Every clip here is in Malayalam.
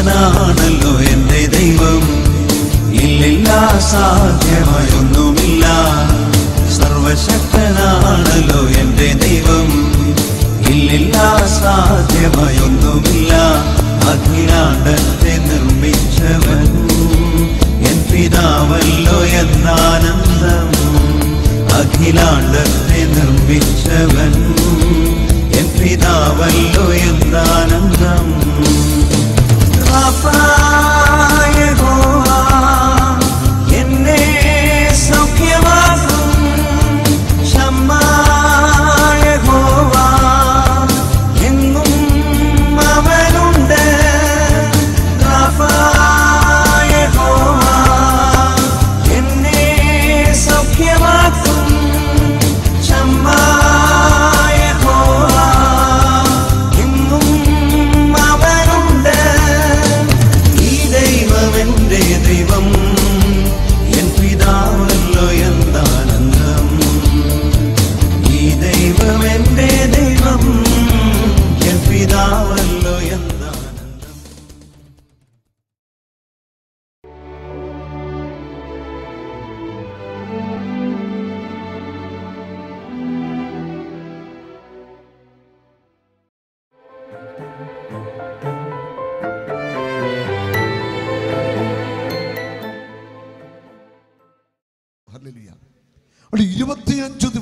സർവശക്തനാണല്ലോ എന്റെ ദൈവം. ഇല്ലില്ല സാധ്യമായൊന്നുമില്ല. സർവശക്തനാണല്ലോ എന്റെ ദൈവം.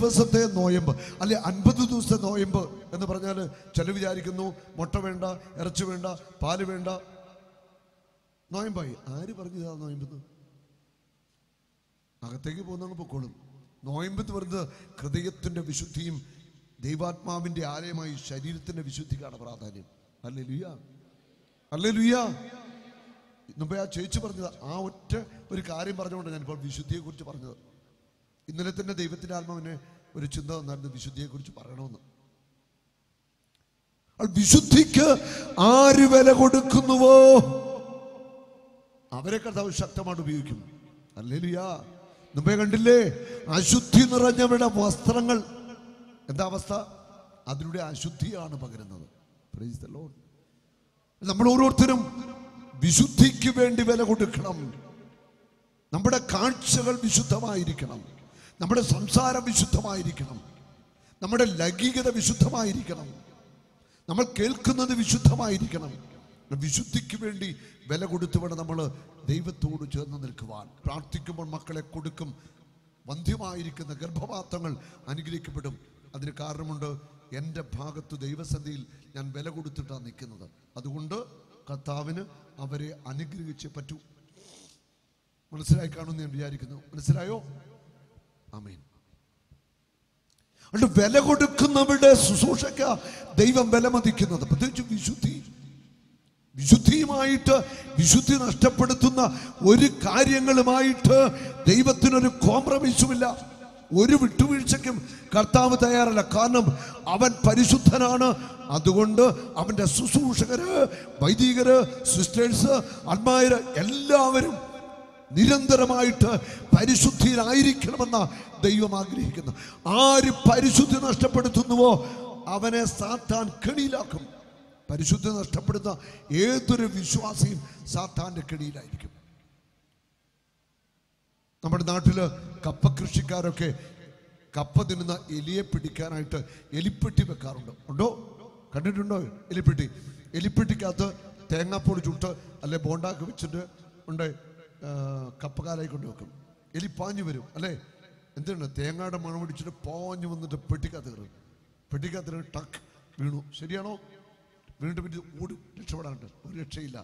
ദിവസത്തെ നോയമ്പ് അല്ലെ അൻപത് ദിവസത്തെ നോയമ്പ് എന്ന് പറഞ്ഞാൽ ചില വിചാരിക്കുന്നു മുട്ട വേണ്ട ഇറച്ചി വേണ്ട പാൽ വേണ്ട. നോയമ്പായി. ആര് പറഞ്ഞതാ നോയമ്പെന്ന്? അകത്തേക്ക് പോകുന്നങ്ങ് പൊക്കോളും. നോയമ്പ് എന്ന് പറയുന്നത് ഹൃദയത്തിന്റെ വിശുദ്ധിയും ദൈവാത്മാവിന്റെ ആലയമായി ശരീരത്തിന്റെ വിശുദ്ധിക്കാണ് പ്രാധാന്യം. അല്ലേ ലുയ അല്ലേ ലുയ മുമ്പേ ആ ചേച്ചി പറഞ്ഞത്. ആ ഒറ്റ ഒരു കാര്യം പറഞ്ഞുകൊണ്ട് ഞാനിപ്പോൾ ഇപ്പോൾ വിശുദ്ധിയെ കുറിച്ച് പറഞ്ഞത്. ഇന്നലെ തന്നെ ദൈവത്തിന്റെ ആത്മാവിനെ ഒരു ചിന്ത വന്നായിരുന്നു വിശുദ്ധിയെക്കുറിച്ച് പറയണമെന്ന്. വിശുദ്ധിക്ക് ആര് വില കൊടുക്കുന്നുവോ? അവരെ കർത്താവ് ശക്തമായിട്ട് ഉപയോഗിക്കും. അല്ലേലിയാ. മുമ്പേ കണ്ടില്ലേ? അശുദ്ധി നിറഞ്ഞവരുടെ വസ്ത്രങ്ങൾ. എന്താ അവസ്ഥ? അതിലൂടെ അശുദ്ധിയാണ് പകരുന്നത്. നമ്മൾ ഓരോരുത്തരും വിശുദ്ധിക്ക് വേണ്ടി വില കൊടുക്കണം. നമ്മുടെ കാഴ്ചകൾ വിശുദ്ധമായിരിക്കണം. നമ്മുടെ സംസാരം വിശുദ്ധമായിരിക്കണം. നമ്മുടെ ലൈംഗികത വിശുദ്ധമായിരിക്കണം. നമ്മൾ കേൾക്കുന്നത് വിശുദ്ധമായിരിക്കണം. വിശുദ്ധിക്ക് വേണ്ടി വില കൊടുത്തു വേണം നമ്മൾ ദൈവത്തോട് ചേർന്ന് നിൽക്കുവാൻ. പ്രാർത്ഥിക്കുമ്പോൾ മക്കളെ കൊടുക്കും. വന്ധ്യമായിരിക്കുന്ന ഗർഭപാത്രങ്ങൾ അനുഗ്രഹിക്കപ്പെടും. അതിന് കാരണമുണ്ട് എന്റെ ഭാഗത്ത് ദൈവസന്ധിയിൽ ഞാൻ വില കൊടുത്തിട്ടാണ് നിൽക്കുന്നത്. അതുകൊണ്ട് കർത്താവിന് അവരെ അനുഗ്രഹിച്ചേ പറ്റൂ. മനസ്സിലായി കാണുമെന്ന് ഞാൻ വിചാരിക്കുന്നു. മനസ്സിലായോ? ആമേൻ. അതുകൊണ്ട് വില കൊടുക്കുന്നവരുടെ ശുശ്രൂഷയ്ക്ക് ദൈവം വിലമതിക്കുന്നത് പ്രത്യേകിച്ച് വിശുദ്ധി. വിശുദ്ധിയുമായിട്ട് വിശുദ്ധി നഷ്ടപ്പെടുത്തുന്ന ഒരു കാര്യങ്ങളുമായിട്ട് ദൈവത്തിനൊരു കോംപ്രമൈസുമില്ല. ഒരു വിട്ടുവീഴ്ചയ്ക്കും കർത്താവ് തയ്യാറല്ല. കാരണം അവൻ പരിശുദ്ധനാണ്. അതുകൊണ്ട് അവന്റെ ശുശ്രൂഷകര് വൈദികര് സിസ്റ്റേഴ്സ് അന്മാര് എല്ലാവരും നിരന്തരമായിട്ട് പരിശുദ്ധിയിലായിരിക്കണമെന്ന ദൈവം ആഗ്രഹിക്കുന്നു. ആര് പരിശുദ്ധി നഷ്ടപ്പെടുത്തുന്നുവോ അവനെ സാത്താൻ കെണിയിലാക്കും. പരിശുദ്ധി നഷ്ടപ്പെടുന്ന ഏതൊരു വിശ്വാസിയും സാത്താന്റെ കെണിയിലായിരിക്കും. നമ്മുടെ നാട്ടിൽ കപ്പ കൃഷിക്കാരൊക്കെ കപ്പ തിന്നുന്ന എലിയെ പിടിക്കാനായിട്ട് എലിപ്പെട്ടി വെക്കാറുണ്ട്. ഉണ്ടോ? കണ്ടിട്ടുണ്ടോ? എലിപ്പെട്ടി. എലിപ്പെട്ടിക്കകത്ത് തേങ്ങാപ്പൊടി ചുട്ട് അല്ലെ ബോണ്ടാക്കി വെച്ചിട്ട് ഉണ്ട്. കപ്പകാലായി കൊണ്ട് വെക്കും. എലി പാഞ്ഞു വരും അല്ലേ? എന്താണ് തേങ്ങയുടെ മണം പിടിച്ചിട്ട് പാഞ്ഞു വന്നിട്ട് പെട്ടിക്കകത്ത് കയറും. പെട്ടിക്കകത്ത് ടക്ക് വീണു. ശരിയാണോ? വീണ്ടും പിന്നെ ഓടി രക്ഷപ്പെടാനുണ്ട് ഒരു രക്ഷയില്ല.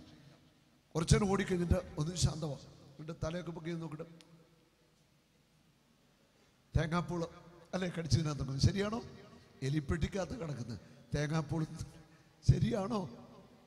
കുറച്ചേരം ഓടിക്കഴിഞ്ഞിട്ട് ഒന്ന് ശാന്തമാണ് എന്നിട്ട് തലയൊക്കെ പൊക്കി നോക്കിട്ട് തേങ്ങാപ്പൂൾ അല്ലേ കടിച്ചതിനകത്തുണ്ട്. ശരിയാണോ? എലിപ്പെട്ടിക്കകത്ത് കിടക്കുന്നത് തേങ്ങാപ്പൂൾ ശരിയാണോ?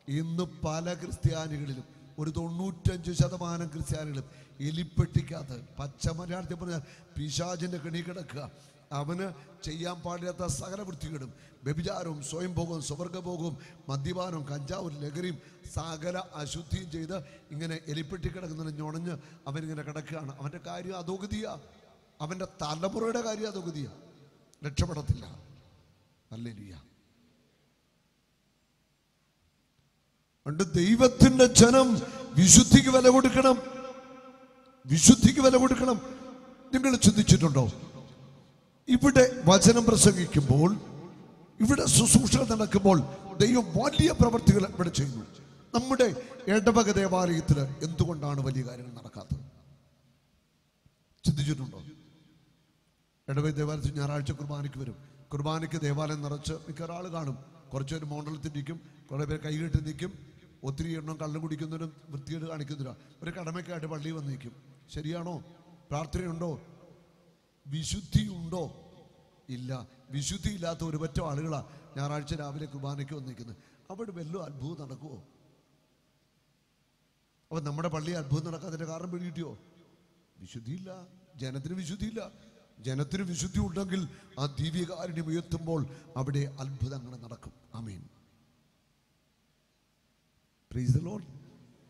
ഇന്ന് പല ക്രിസ്ത്യാനികളിലും ഒരു തൊണ്ണൂറ്റഞ്ച് ശതമാനം ക്രിസ്ത്യാനികളും എലിപ്പെട്ടിക്കകത്ത്. പച്ച മലയാളത്തിൽ പറഞ്ഞാൽ പിശാചിന്റെ കെണി കിടക്കുക. അവന് ചെയ്യാൻ പാടില്ലാത്ത സകല വൃത്തികളും വ്യഭിചാരവും സ്വയംഭോഗവും സ്വർഗഭോഗവും മദ്യപാനവും കഞ്ചാവും ലഹരിയും സകല അശുദ്ധിയും ചെയ്ത് ഇങ്ങനെ എലിപ്പെട്ടി കിടക്കുന്നതിന് ഞൊണഞ്ഞ് അവനിങ്ങനെ കിടക്കുകയാണ്. അവന്റെ കാര്യം അധോഗതിയാ. അവന്റെ തലമുറയുടെ കാര്യം അധോഗതിയാ. രക്ഷപ്പെടത്തില്ല. അല്ലേലിയ അതുകൊണ്ട് ദൈവത്തിന്റെ ജനം വിശുദ്ധിക്ക് വില കൊടുക്കണം. വിശുദ്ധിക്ക് വില കൊടുക്കണം. നിങ്ങൾ ചിന്തിച്ചിട്ടുണ്ടോ? ഇവിടെ വചനം പ്രസംഗിക്കുമ്പോൾ ഇവിടെ ശുശ്രൂഷ നടക്കുമ്പോൾ ദൈവം വലിയ പ്രവർത്തികൾ ഇവിടെ ചെയ്യുന്നു. നമ്മുടെ ഇടവക ദേവാലയത്തിൽ എന്തുകൊണ്ടാണ് വലിയ കാര്യങ്ങൾ നടക്കാത്തത്? ചിന്തിച്ചിട്ടുണ്ടോ? ഇടവക ദേവാലയത്തിൽ ഞായറാഴ്ച കുർബാനയ്ക്ക് വരും. കുർബാനയ്ക്ക് ദേവാലയം നിറച്ച് മിക്ക ഒരാൾ കാണും. കുറച്ച് മോണ്ടലത്തിൽ നിൽക്കും. കുറേ പേര് കൈകെട്ടി നിൽക്കും. ഒത്തിരി എണ്ണം കള്ളു കുടിക്കുന്നവരും വൃത്തികേട് കാണിക്കുന്നവരാ ഒരു കടമയ്ക്കായിട്ട് പള്ളി വന്ന് നിൽക്കും ശരിയാണോ? പ്രാർത്ഥനയുണ്ടോ? വിശുദ്ധി ഉണ്ടോ ഇല്ല. വിശുദ്ധി ഇല്ലാത്ത ഒരു പറ്റം ആളുകളാ ഞായറാഴ്ച രാവിലെ കുർബാനയ്ക്ക് വന്നിരിക്കുന്നത് അവിടെ വല്ലതും അത്ഭുതം നടക്കുമോ അപ്പൊ നമ്മുടെ പള്ളി അത്ഭുതം നടക്കാതിന്റെ കാരണം പിടികിട്ടിയോ? വിശുദ്ധിയില്ല. ജനത്തിന് വിശുദ്ധിയില്ല. ജനത്തിന് വിശുദ്ധി ഉണ്ടെങ്കിൽ ആ ദിവ്യകാരുണ്യം ഉയർത്തുമ്പോൾ അവിടെ അത്ഭുതങ്ങൾ നടക്കും. അമീൻ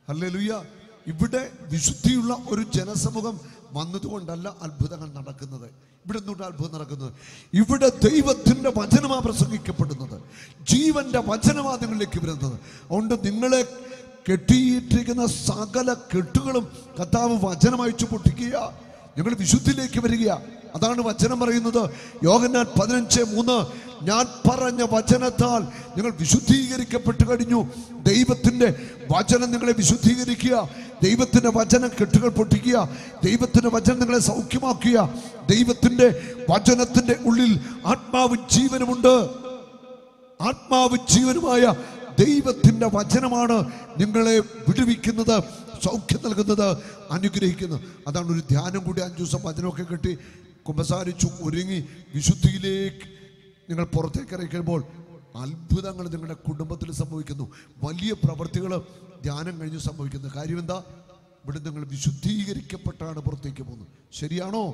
ഹല്ലേലൂയ ഇവിടെ വിശുദ്ധിയുള്ള ഒരു ജനസമൂഹം വന്നതുകൊണ്ടല്ല അത്ഭുതങ്ങൾ നടക്കുന്നത്. ഇവിടെ നിന്നുകൊണ്ട് അത്ഭുതം നടക്കുന്നത്? ഇവിടെ ദൈവത്തിന്റെ വചനമാണ് പ്രസംഗിക്കപ്പെടുന്നത്. ജീവന്റെ വചനവാദങ്ങളിലേക്ക് വരുന്നത്. അതുകൊണ്ട് നിങ്ങളെ കെട്ടിയിട്ടിരിക്കുന്ന സകല കെട്ടുകളും കർത്താവ് വചനമയച്ചു പൊട്ടിക്കുക ഞങ്ങൾ വിശുദ്ധിയിലേക്ക് വരിക അതാണ് വചനം പറയുന്നത്. യോഹന്നാൻ പതിനഞ്ച് മൂന്ന് ഞാൻ പറഞ്ഞ വചനത്താൽ നിങ്ങൾ വിശുദ്ധീകരിക്കപ്പെട്ടു കഴിഞ്ഞു. ദൈവത്തിന്റെ വചനം നിങ്ങളെ വിശുദ്ധീകരിക്കുക. ദൈവത്തിന്റെ വചനം കെട്ടുകൾ പൊട്ടിക്കുക. ദൈവത്തിന്റെ വചനം നിങ്ങളെ സൗഖ്യമാക്കുക. ദൈവത്തിന്റെ വചനത്തിന്റെ ഉള്ളിൽ ആത്മാവ് ജീവനുമുണ്ട്. ആത്മാവ് ജീവനുമായ ദൈവത്തിന്റെ വചനമാണ് നിങ്ങളെ വിടുവിക്കുന്നത് സൗഖ്യം നൽകുന്നത് അനുഗ്രഹിക്കുന്നത്. അതാണ് ഒരു ധ്യാനം കൂടി അഞ്ചു ദിവസം വചനമൊക്കെ കെട്ടി കുമ്പസാരിച്ചു ഒരുങ്ങി വിശുദ്ധിയിലേക്ക് നിങ്ങൾ പുറത്തേക്ക് ഇറങ്ങിക്കുമ്പോൾ അത്ഭുതങ്ങൾ നിങ്ങളുടെ കുടുംബത്തിൽ സംഭവിക്കുന്നു. വലിയ പ്രവൃത്തികൾ ധ്യാനം കഴിഞ്ഞ് സംഭവിക്കുന്നു. കാര്യം എന്താ? ഇവിടെ നിങ്ങൾ വിശുദ്ധീകരിക്കപ്പെട്ടാണ് പുറത്തേക്ക് പോകുന്നത്. ശരിയാണോ?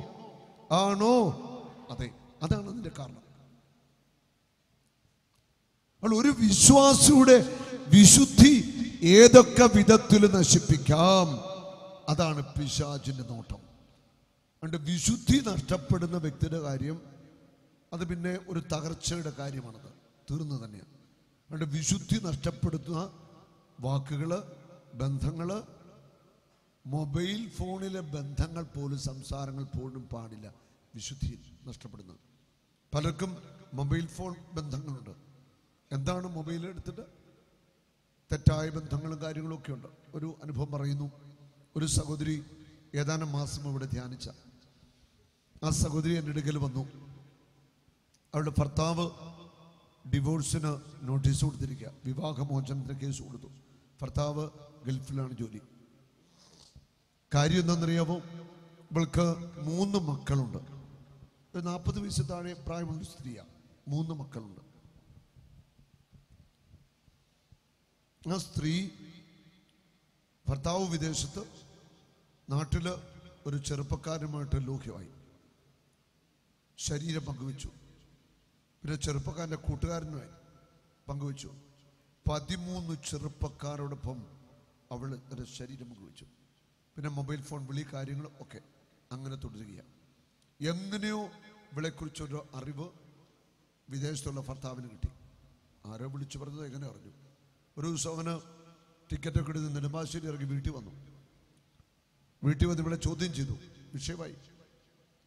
ആണോ? അതെ അതാണ് അതിന്റെ കാരണം. ഒരു വിശ്വാസിയുടെ വിശുദ്ധി ഏതൊക്കെ വിധത്തിൽ നശിപ്പിക്കാം? അതാണ് പിശാചിന്റെ നോട്ടം. അതുകൊണ്ട് വിശുദ്ധി നഷ്ടപ്പെടുന്ന വ്യക്തിയുടെ കാര്യം അത് പിന്നെ ഒരു തകർച്ചയുടെ കാര്യമാണത്. തീർന്നു തന്നെയാണ്. അതുകൊണ്ട് വിശുദ്ധി നഷ്ടപ്പെടുത്തുന്ന വാക്കുകൾ ബന്ധങ്ങൾ മൊബൈൽ ഫോണിലെ ബന്ധങ്ങൾ പോലും സംസാരങ്ങൾ പോലും പാടില്ല വിശുദ്ധി നഷ്ടപ്പെടുന്നത്. പലർക്കും മൊബൈൽ ഫോൺ ബന്ധങ്ങളുണ്ട്. എന്താണ് മൊബൈൽ എടുത്തിട്ട്? തെറ്റായ ബന്ധങ്ങളും കാര്യങ്ങളും ഒക്കെ ഉണ്ട്. ഒരു അനുഭവം പറയുന്നു. ഒരു സഹോദരി ഏതാനും മാസം ഇവിടെ ധ്യാനിച്ച ആ സഹോദരി എന്റെ അടുക്കൽ വന്നു. അവളുടെ ഭർത്താവ് ഡിവോഴ്സിന് നോട്ടീസ് കൊടുത്തിരിക്കുക. വിവാഹമോചനത്തിന് കേസ് കൊടുത്തു. ഭർത്താവ് ഗൾഫിലാണ് ജോലി. കാര്യം എന്താണെന്നറിയാമോ ഇവൾക്ക് മൂന്ന് മക്കളുണ്ട്. നാൽപ്പത് വയസ്സ് താഴെ പ്രായമുള്ള സ്ത്രീയാണ്. മൂന്ന് മക്കളുണ്ട്. ആ സ്ത്രീ ഭർത്താവ് വിദേശത്ത് നാട്ടിൽ ഒരു ചെറുപ്പക്കാരുമായിട്ട് ലോഹ്യമായി. ശരീരം പങ്കുവച്ചു. പിന്നെ ചെറുപ്പക്കാരന്റെ കൂട്ടുകാരനുമായി പങ്കുവച്ചു. പതിമൂന്ന് ചെറുപ്പക്കാരോടൊപ്പം അവൾ ഒരു ശരീരം പങ്കുവച്ചു. പിന്നെ മൊബൈൽ ഫോൺ വിളി കാര്യങ്ങൾ ഒക്കെ അങ്ങനെ തുടരുകയാണ്. എങ്ങനെയോ ഇവളെക്കുറിച്ചൊരു അറിവ് വിദേശത്തുള്ള ഭർത്താവിന് കിട്ടി. ആരോ വിളിച്ചു പറഞ്ഞത് എങ്ങനെ അറിഞ്ഞു. ഒരു ദിവസം അവന് ടിക്കറ്റൊക്കെ എടുത്ത് നെടുമ്പാശ്ശേരി ഇറങ്ങി വീട്ടിൽ വന്നു. വീട്ടിൽ വന്ന് ഇവിടെ ചോദ്യം ചെയ്തു. വിഷയമായി.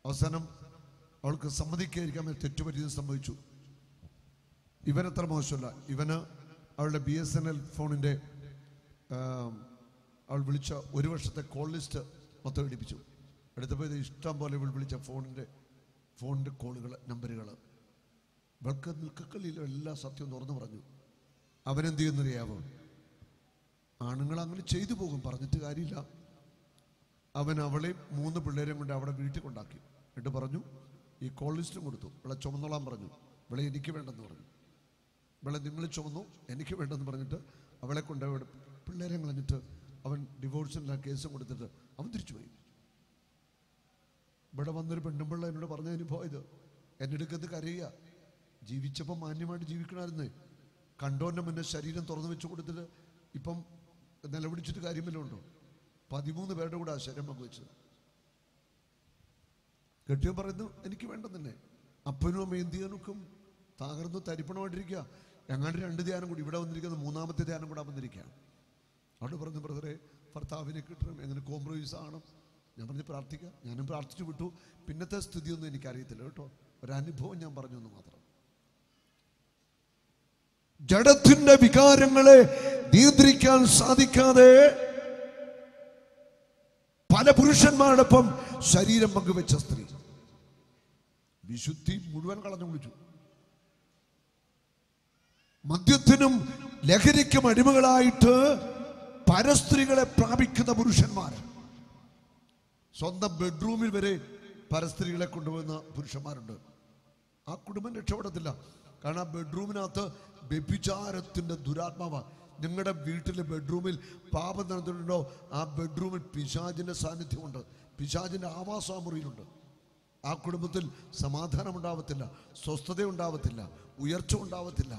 അവസാനം അവൾക്ക് സമ്മതിക്കാതിരിക്കാൻ തെറ്റുപറ്റിയത് സംഭവിച്ചു. ഇവനത്ര മോശമല്ല. ഇവന് അവളുടെ ബി എസ് എൻ എൽ ഫോണിന്റെ അവൾ വിളിച്ച ഒരു വർഷത്തെ കോൾ ലിസ്റ്റ് മൊത്തം ഇടിപ്പിച്ചു എടുത്തപ്പോൾ ഇത് ഇഷ്ടം പോലെ ഇവൾ വിളിച്ച ഫോണിന്റെ ഫോണിന്റെ കോളുകൾ നമ്പറുകൾ. ഇവൾക്ക് നിൽക്കക്കല്ലില്ല എല്ലാ സത്യവും തുറന്നു പറഞ്ഞു. അവനെന്ത് ചെയ്യുന്നറിയാവോ ആണുങ്ങൾ അങ്ങനെ ചെയ്തു പോകും. പറഞ്ഞിട്ട് കാര്യമില്ല. അവൻ അവളെയും മൂന്ന് പിള്ളേരെയും കൊണ്ട് അവിടെ വീട്ടിൽ കൊണ്ടാക്കി. എന്നിട്ട് പറഞ്ഞു ഈ കോൾ ലിസ്റ്റും കൊടുത്തു. ഇവിടെ ചുമന്നോളാൻ പറഞ്ഞു. ഇവിടെ എനിക്ക് വേണ്ടെന്ന് പറഞ്ഞു. ഇവിടെ നിങ്ങൾ ചുമന്നു എനിക്ക് വേണ്ടെന്ന് പറഞ്ഞിട്ട് അവളെ കൊണ്ട് അവിടെ പിള്ളേരെ കളഞ്ഞിട്ട് അവൻ ഡിവോഴ്സിനുള്ള കേസും കൊടുത്തിട്ട് അവൻ തിരിച്ചുപോയി ഇവിടെ വന്നൊരു പെണ്ണുമ്പിള്ള എന്നോട് പറഞ്ഞ അനുഭവം ഇത്. എന്റെ അടുക്കത്ത് കരയുക. ജീവിച്ചപ്പോൾ മാന്യമായിട്ട് ജീവിക്കണമായിരുന്നേ. കണ്ടോന്റെ മുന്നേ ശരീരം തുറന്നു വെച്ച് കൊടുത്തിട്ട് ഇപ്പം നിലവിളിച്ചിട്ട് കാര്യമല്ലോ ഉണ്ടോ? പതിമൂന്ന് പേരുടെ കൂടെ ആ ശരീരം പങ്കുവെച്ചത്. കെട്ടിയോ പറയുന്നു എനിക്ക് വേണ്ട തന്നെ അപ്പനും അമ്മയും തകർന്നു തരിപ്പണമായിട്ടിരിക്കുക. എങ്ങാണ്ട് രണ്ട് ധ്യാനം കൂടി ഇവിടെ വന്നിരിക്കുന്ന. മൂന്നാമത്തെ ധ്യാനം കൂടെ വന്നിരിക്കുക അവിടെ പറഞ്ഞു ബ്രദറെ ഭർത്താവിനെ കിട്ടണം. എങ്ങനെ കോംപ്രമൈസ് ആണ് ഞാൻ പറഞ്ഞ് പ്രാർത്ഥിക്കുക ഞാനും പ്രാർത്ഥിച്ചു വിട്ടു. പിന്നത്തെ സ്ഥിതിയൊന്നും എനിക്കറിയത്തില്ല കേട്ടോ. ഒരനുഭവം ഞാൻ പറഞ്ഞു എന്ന് മാത്രം. ജഡത്തിന്റെ വികാരങ്ങളെ നിയന്ത്രിക്കാൻ സാധിക്കാതെ പല പുരുഷന്മാരോടൊപ്പം ശരീരം പങ്കുവെച്ച സ്ത്രീ. വിശുദ്ധി മുഴുവൻ കളഞ്ഞു കുളിച്ചു. മദ്യത്തിനും ലഹരിക്കും അടിമകളായിട്ട് പരസ്ത്രീകളെ പ്രാപിക്കുന്ന പുരുഷന്മാർ. സ്വന്തം ബെഡ്റൂമിൽ വരെ പരസ്ത്രീകളെ കൊണ്ടുപോകുന്ന പുരുഷന്മാരുണ്ട്. ആ കുടുംബം രക്ഷപ്പെടത്തില്ല. കാരണം ആ ബെഡ്റൂമിനകത്ത് വ്യഭിചാരത്തിന്റെ ദുരാത്മാവ. നിങ്ങളുടെ വീട്ടിലെ ബെഡ്റൂമിൽ പാപം നടന്നിട്ടുണ്ടോ? ആ ബെഡ്റൂമിൽ പിശാചിന്റെ സാന്നിധ്യമുണ്ട്. പിശാചിന്റെ ആവാസ മുറിയിലുണ്ട് ആ കുടുംബത്തിൽ സമാധാനം ഉണ്ടാവത്തില്ല സ്വസ്ഥത ഉണ്ടാവത്തില്ല ഉയർച്ച ഉണ്ടാവത്തില്ല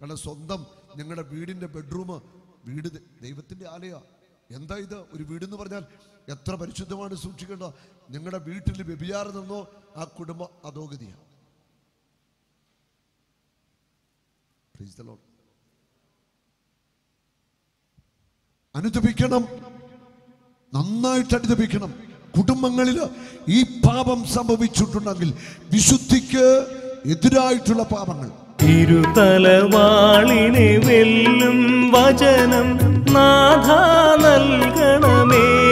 കാരണം സ്വന്തം നിങ്ങളുടെ വീടിന്റെ ബെഡ്റൂം വീട് ദൈവത്തിന്റെ ദൈവത്തിന്റെ ആലയ. എന്താ ഇത്? ഒരു വീടെന്ന് പറഞ്ഞാൽ എത്ര പരിശുദ്ധമാണ് സൂക്ഷിക്കേണ്ട നിങ്ങളുടെ വീട്ടിൽ വ്യഭിചാരം നിന്നോ ആ കുടുംബം അധോഗതിയാണ്. Praise the Lord. അനുദപിക്കണം. നന്നായിട്ട് അനുദപിക്കണം. കുടുംബങ്ങളിൽ ഈ പാപം സംഭവിച്ചിട്ടുണ്ടെങ്കിൽ വിശുദ്ധിക്ക് എതിരായിട്ടുള്ള പാപങ്ങൾ. ഇരുതലവാളിനെ വെല്ലും വചനം നാഥ നൽകണമേ.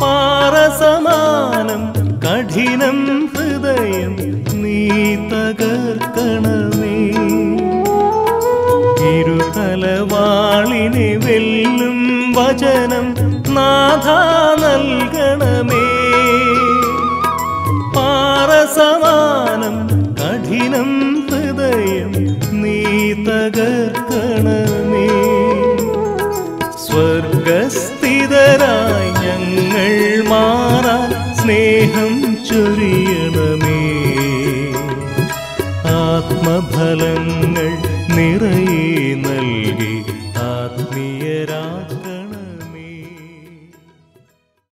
പാറസമാനം കഠിനം ഹൃദയം നീ നാഥ നൽകണമേ. പാറസമാനം കഠിനം ഹൃദയം നീ